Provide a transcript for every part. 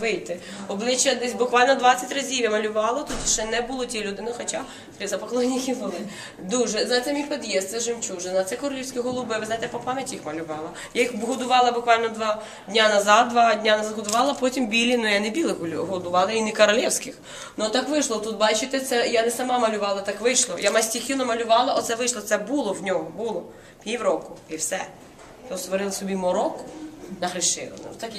Вийти. Обличчя десь буквально 20 разів я малювала, тут ще не було тієї людини, хоча три запоклонники були. Дуже. Знаєте, мій під'їзд, це жемчужина, це королівські голуби. Ви знаєте, по пам'яті їх малювала. Я їх годувала буквально два дня назад, два дня назад годувала, потім білі, ну я не білих годувала і не королівських. Ну так вийшло. Тут бачите, це я не сама малювала, так вийшло. Я мастихіну малювала, оце вийшло, це було в нього, було півроку і все. То сварили собі мороку. Нагрішили. Ну, так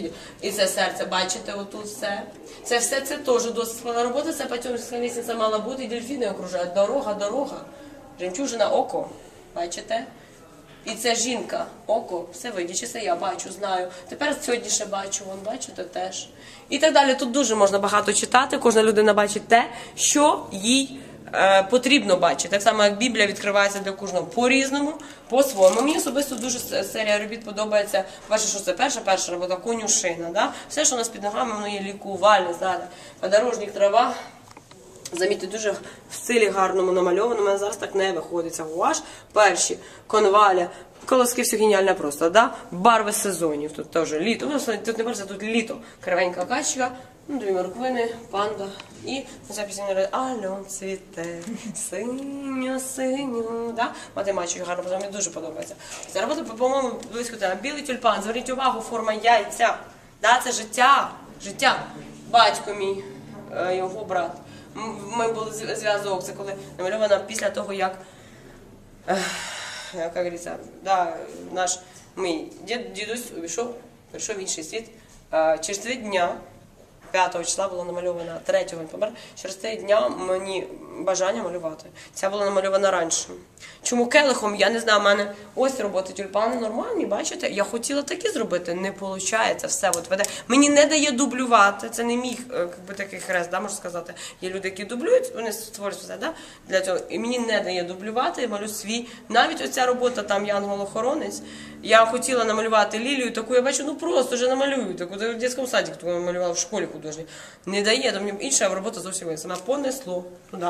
і, це серце, бачите, отут все. Це все це теж досить складна робота, це потім лісниця мала бути, і дельфіни окружають. Дорога, дорога. Жемчужина око. Бачите? І це жінка, око, все видячи, я бачу, знаю. Тепер сьогодні ще бачу, вон бачите теж. І так далі. Тут дуже можна багато читати. Кожна людина бачить те, що їй потрібно бачити. Так само, як Біблія відкривається для кожного по-різному, по-своєму. Мені особисто дуже серія робіт подобається. Перше, що це перша, перша робота, конюшина. Да? Все, що у нас під ногами, воно є лікувальне, знаєте. Подорожник, трава. Замітьте, дуже в стилі гарному намальовано. У мене зараз так не виходить. Гуаш. Перші конваля. Колоски все геніально просто, да? Барви сезонів. Тут теж літо. Ну, тут не просто, тут літо. Кривенька качка, ну, дві морквини, панда. І ця пісня говорить, Альон цвіте, синьо, синьо. Да? Математику гарно, мені дуже подобається. Ця робота, по-моєму, близько тебе. Білий тюльпан, зверніть увагу, форма яйця. Да? Це життя. Життя. Батько мій, е, його брат. Ми були зв'язок, це коли намальована після того, як Ех, говорится, да, наш мой дід, дідусь увійшов, прийшов в інший світ. Е, Через три дня, 5 числа була намальована, 3 він помер. Через три дня мені бажання малювати. Ця була намальована раніше. Чому келихом? Я не знаю, в мене ось роботи тюльпани нормальні, бачите? Я хотіла такі зробити, не виходить. Все от веде. Мені не дає дублювати. Це не мій е, як би, такий хрест, да, можна сказати. Є люди, які дублюють, вони створюють все, да, для цього. І мені не дає дублювати, я малю свій. Навіть оця робота там Янгол-охоронець. Я хотіла намалювати лілію, таку я бачу, ну просто вже намалюю. Таку в дитячому саді, хто малював в школі художній. Не дає, там інша робота зовсім. Мене понесло туди.